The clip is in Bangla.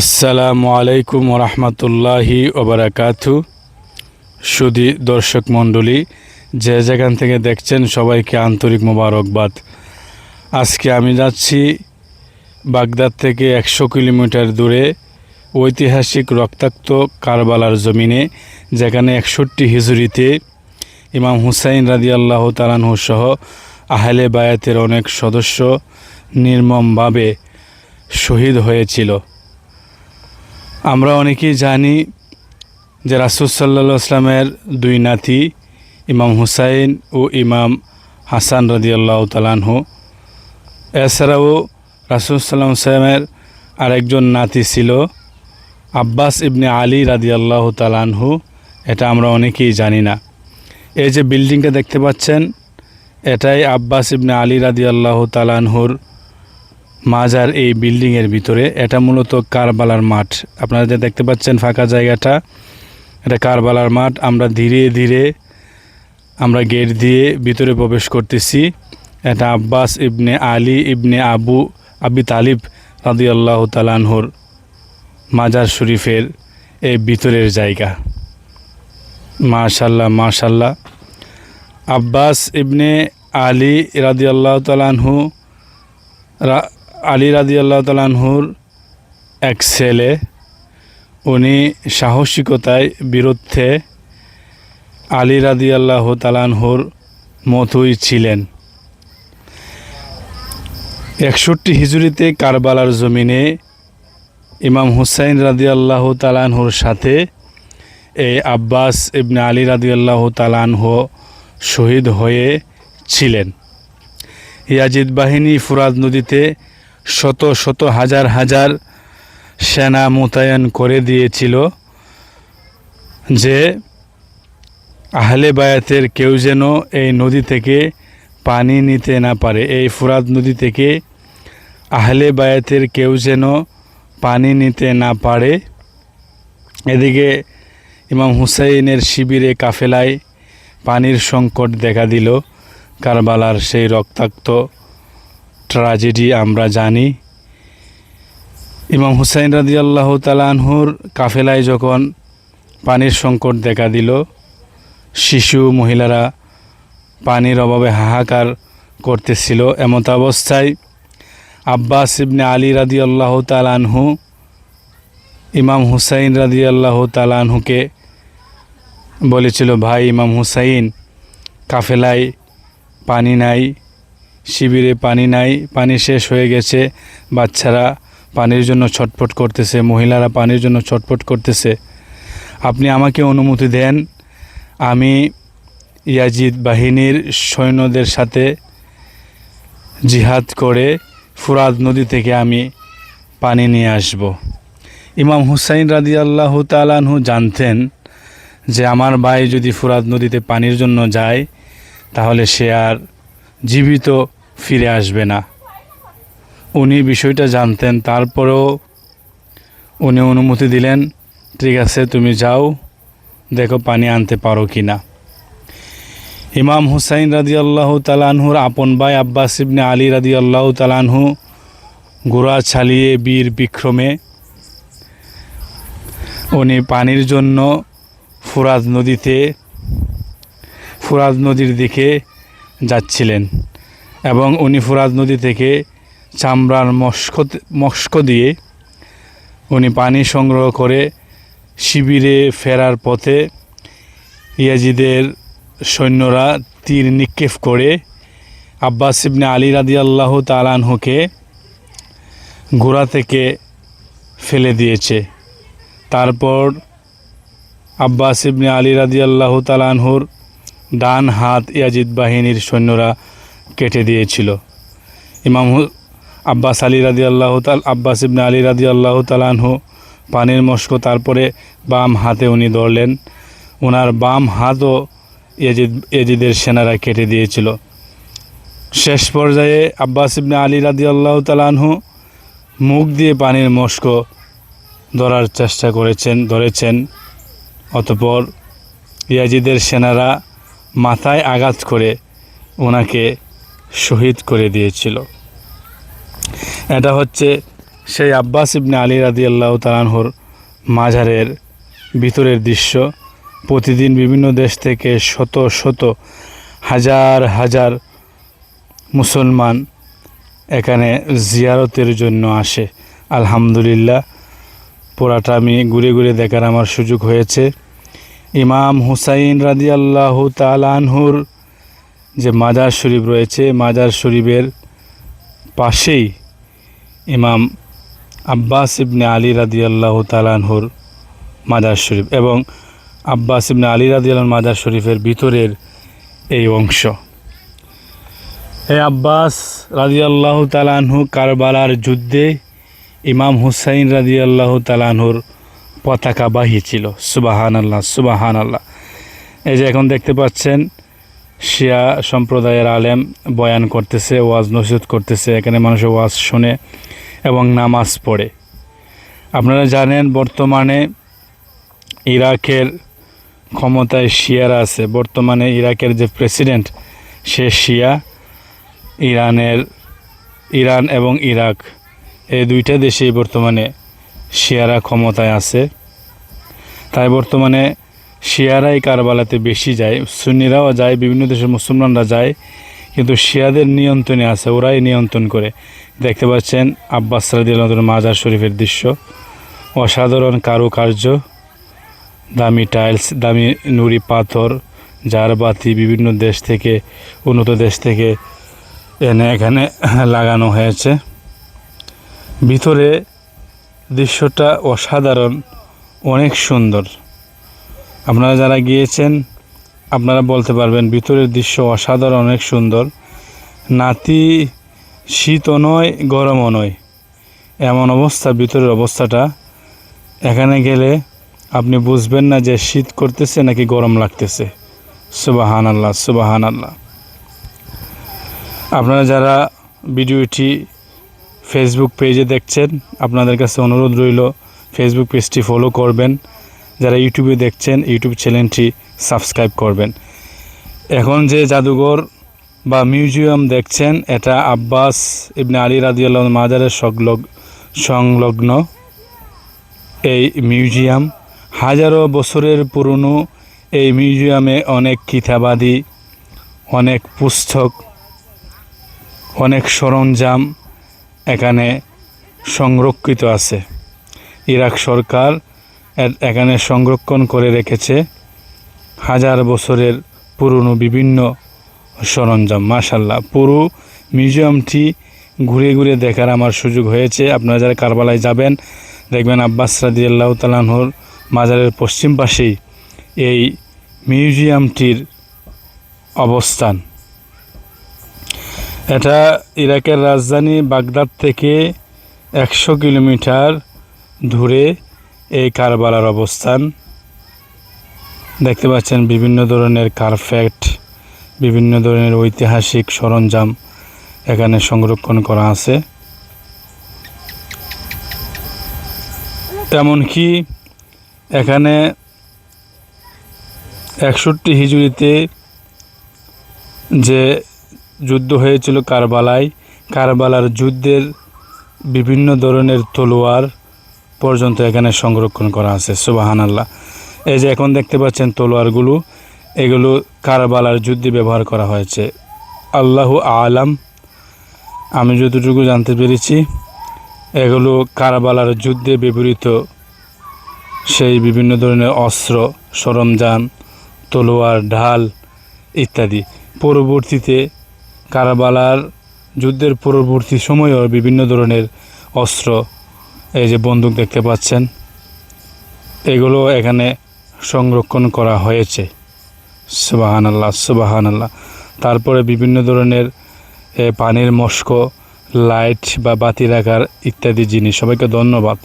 আসসালামু আলাইকুম রহমতুল্লাহি ওবরাকাতু। সুদী দর্শক মণ্ডলী, যে যেখান থেকে দেখছেন সবাইকে আন্তরিক মোবারকবাদ। আজকে আমি যাচ্ছি বাগদাদ থেকে একশো কিলোমিটার দূরে ঐতিহাসিক রক্তাক্ত কারবালার জমিনে, যেখানে একষট্টি হিজুরিতে ইমাম হুসাইন রাদি আল্লাহ তালানহু সহ আহলে বায়াতের অনেক সদস্য নির্মমভাবে শহীদ হয়েছিল। আমরা অনেকেই জানি যে রাসুল সাল্লা দুই নাতি, ইমাম হুসাইন ও ইমাম হাসান রাদিয়াল্লাহ তালানহু এছাড়াও রাসুল সাল্লাম সাল্লামের আরেকজন নাতি ছিল আব্বাস ইবনে আলী রাদিয়াল্লাহ তালানহু এটা আমরা অনেকেই জানি না। এই যে বিল্ডিংটা দেখতে পাচ্ছেন, এটাই আব্বাস ইবনে আলী রাদিয়াল্লাহ তালানহুর মাজার এই বিল্ডিংয়ের ভিতরে, এটা মূলত কারবালার মাঠ। আপনারা যে দেখতে পাচ্ছেন ফাঁকা জায়গাটা, এটা কারবালার মাঠ। আমরা ধীরে ধীরে আমরা গেট দিয়ে ভিতরে প্রবেশ করতেছি। এটা আব্বাস ইবনে আলী ইবনে আবু, আবি তালিব রাদি আল্লাহ তালানহুর মাজার শরীফের এই ভিতরের জায়গা। মাশাল্লাহ মাশাল্লাহ আব্বাস ইবনে আলী রাদি আল্লাহ তালানহু আলী রাদি আল্লাহ তালানহুর এক ছেলে, উনি সাহসিকতায় বিরুদ্ধে আলী রাদি আল্লাহ তালানহুর মতোই ছিলেন। একষট্টি হিজুরিতে কারবালার জমিনে ইমাম হুসাইন রাদি আল্লাহ তালানহুর সাথে এই আব্বাস ইবনে আলী রাদি আল্লাহ তালানহ শহীদ হয়ে ছিলেন। ইয়াজিদ বাহিনী ফুরাদ নদীতে শত শত হাজার হাজার সেনা মোতায়েন করে দিয়েছিল যে আহলে বায়াতের কেউ যেন এই নদী থেকে পানি নিতে না পারে, এই ফুরাদ নদী থেকে আহলে বায়াতের কেউ যেন পানি নিতে না পারে। এদিকে ইমাম হুসাইনের শিবিরে কাফেলায় পানির সংকট দেখা দিল, কারবালার সেই রক্তাক্ত ট্রাজেডি আমরা জানি। ইমাম হুসাইন রাজি আল্লাহ তালানহুর কাফেলায় যখন পানির সংকট দেখা দিল, শিশু মহিলারা পানির অভাবে হাহাকার করতেছিল। এমত অবস্থায় আব্বাস ইবনে আলী রাদি আল্লাহ তালানহু ইমাম হুসাইন রাদি আল্লাহ তালানহুকে বলেছিল, ভাই, ইমাম হুসাইন, কাফেলায় পানি নাই শিবিরে পানি নাই, পানি শেষ হয়ে গেছে। বাচ্চারা পানির জন্য ছটফট করতেছে, মহিলারা পানির জন্য ছটফট করতেছে। আপনি আমাকে অনুমতি দেন, আমি ইয়াজিদ বাহিনীর সৈন্যদের সাথে জিহাদ করে ফুরাদ নদী থেকে আমি পানি নিয়ে আসব। ইমাম হুসাইন রাদি আল্লাহ তালানহু জানতেন যে আমার ভাই যদি ফুরাদ নদীতে পানির জন্য যায়, তাহলে সে আর জীবিত ফিরে আসবে না। উনি বিষয়টা জানতেন, তারপরেও উনি অনুমতি দিলেন, ঠিক আছে, তুমি যাও, দেখো পানি আনতে পারো কি না ইমাম হুসাইন রাদি আল্লাহ তালানহুর আপন ভাই আব্বাস ইবনে আলী রাদি আল্লাহ তালানহু গোড়া ছালিয়ে বীর বিক্রমে উনি পানির জন্য ফুরাদ নদীতে ফুরাদ নদীর দিকে যাচ্ছিলেন। এবং উনি ফুরাদ নদী থেকে চামড়ার মস্ক মস্ক দিয়ে উনি পানি সংগ্রহ করে শিবিরে ফেরার পথে ইয়াজিদের সৈন্যরা তীর নিক্ষেপ করে আব্বাস ইবনে আলী রাদি আল্লাহ তালানহুকে ঘোড়া থেকে ফেলে দিয়েছে। তারপর আব্বাস ইবনে আলী রাদি আল্লাহ তালানহুর ডান হাত ইয়াজিদ বাহিনীর সৈন্যরা কেটে দিয়েছিল। ইমাম আব্বাস আলী রাদি আল্লাহ তাল আব্বাস ইবনে আলী রাদি আল্লাহ তালানহু পানির মস্ক তারপরে বাম হাতে উনি ধরলেন। ওনার বাম হাতও ইয়াজিদ ইয়াজিদের সেনারা কেটে দিয়েছিল। শেষ পর্যায়ে আব্বাস ইবনে আলী রাদি আল্লাহ তালানহু মুখ দিয়ে পানির মস্ক ধরার চেষ্টা করেছেন ধরেছেন। অতপর ইয়াজিদের সেনারা মাথায় আঘাত করে ওনাকে শহীদ করে দিয়েছিল। এটা হচ্ছে সেই আব্বাস ইবনে আলী রাদি আল্লাহ তালানহর মাঝারের ভিতরের দৃশ্য। প্রতিদিন বিভিন্ন দেশ থেকে শত শত হাজার হাজার মুসলমান এখানে জিয়ারতের জন্য আসে। আলহামদুলিল্লাহ পোড়াটা আমি ঘুরে ঘুরে দেখার আমার সুযোগ হয়েছে। ইমাম হুসাইন রাদি আল্লাহ তালানহুর যে মাজার শরীফ রয়েছে, মাজার শরীফের পাশেই ইমাম আব্বাস ইবনে আলী রাদি আল্লাহ তালানহুর মাজার শরীফ এবং আব্বাস ইবনে আলী রাদি আল্লাহ মাজার শরীফের ভিতরের এই অংশ। এই আব্বাস রাজি আল্লাহ তালানহু কারবালার যুদ্ধে ইমাম হুসাইন রাজি আল্লাহ তালানহুর পতাকাবাহী ছিল। সুবাহান আল্লাহ সুবাহান আল্লাহ এই যে এখন দেখতে পাচ্ছেন শিয়া সম্প্রদায়ের আলেম বয়ান করতেছে, ওয়াজ নসিহত করতেছে, এখানে মানুষের ওয়াজ শোনে এবং নামাজ পড়ে। আপনারা জানেন বর্তমানে ইরাকের ক্ষমতায় শিয়ারা আছে। বর্তমানে ইরাকের যে প্রেসিডেন্ট, সে শিয়া। ইরানের, ইরান এবং ইরাক, এই দুইটা দেশেই বর্তমানে শিয়ারা ক্ষমতায় আছে। তাই বর্তমানে শিয়ারাই কারবালাতে বেশি যায়, সুন্নিরাও যায়, বিভিন্ন দেশের মুসলমানরা যায়, কিন্তু শিয়াদের নিয়ন্ত্রণে আছে, ওরাই নিয়ন্ত্রণ করে। দেখতে পাচ্ছেন আব্বাস রাদিয়াল্লাহু মাজার শরীফের দৃশ্য। অসাধারণ কারুকার্য, দামি টাইলস, দামি নুড়ি পাথর জারবাতি বিভিন্ন দেশ থেকে, উন্নত দেশ থেকে এনে এখানে লাগানো হয়েছে। ভিতরে দৃশ্যটা অসাধারণ, অনেক সুন্দর। আপনারা যারা গিয়েছেন, আপনারা বলতে পারবেন ভিতরের দৃশ্য অসাধারণ, অনেক সুন্দর। নাতি শীতও নয় গরমও নয় এমন অবস্থা, ভিতরের অবস্থাটা। এখানে গেলে আপনি বুঝবেন না যে শীত করতেছে নাকি গরম লাগতেছে। সুবাহান আল্লাহ সুবাহান আল্লাহ আপনারা যারা ভিডিওটি ফেসবুক পেজে দেখছেন, আপনাদের কাছে অনুরোধ রইল ফেসবুক পেজটি ফলো করবেন। যারা ইউটিউবে দেখছেন ইউটিউব চ্যানেলটি সাবস্ক্রাইব করবেন। এখন যে জাদুঘর বা মিউজিয়াম দেখছেন, এটা আব্বাস ইবনে আলী রাদিয়াল্লাহ মাজারের সংলগ সংলগ্ন এই মিউজিয়াম হাজারো বছরের পুরনো এই মিউজিয়ামে অনেক কিতাবাদি, অনেক পুস্তক, অনেক সরঞ্জাম এখানে সংরক্ষিত আছে। ইরাক সরকার এখানে সংরক্ষণ করে রেখেছে হাজার বছরের পুরনো বিভিন্ন সরঞ্জাম। মাশাল্লাহ পুরো মিউজিয়ামটি ঘুরে ঘুরে দেখার আমার সুযোগ হয়েছে। আপনারা যারা কারবালায় যাবেন, দেখবেন আব্বাস রাদি আল্লাহ তালাহুর মাজারের পশ্চিম পাশেই এই মিউজিয়ামটির অবস্থান। এটা ইরাকের রাজধানী বাগদাদ থেকে একশো কিলোমিটার দূরে এই কারবালার অবস্থান। দেখতে পাচ্ছেন বিভিন্ন ধরনের কার্পেট বিভিন্ন ধরনের ঐতিহাসিক সরঞ্জাম এখানে সংরক্ষণ করা আছে। এমনকি এখানে একষট্টি হিজুরিতে যে যুদ্ধ হয়েছিল কারবালায়, কারবালার যুদ্ধের বিভিন্ন ধরনের তলোয়ার পর্যন্ত এখানে সংরক্ষণ করা আছে সুবাহান আল্লাহ এই যে এখন দেখতে পাচ্ছেন তলোয়ারগুলো, এগুলো কারবালার যুদ্ধে ব্যবহার করা হয়েছে। আল্লাহ আলাম, আমি যতটুকু জানতে পেরেছি, এগুলো কারবালার যুদ্ধে ব্যবহৃত সেই বিভিন্ন ধরনের অস্ত্র, সরঞ্জাম, তলোয়ার, ঢাল ইত্যাদি। পরবর্তীতে কারবালার যুদ্ধের পরবর্তী সময়েও বিভিন্ন ধরনের অস্ত্র এই যে বন্দুক দেখতে পাচ্ছেন, এগুলো এখানে সংরক্ষণ করা হয়েছে। সুবাহান আল্লাহ সুবাহান আল্লাহ তারপরে বিভিন্ন ধরনের পানির মস্ক, লাইট বা বাতি রাখার ইত্যাদি জিনিস। সবাইকে ধন্যবাদ।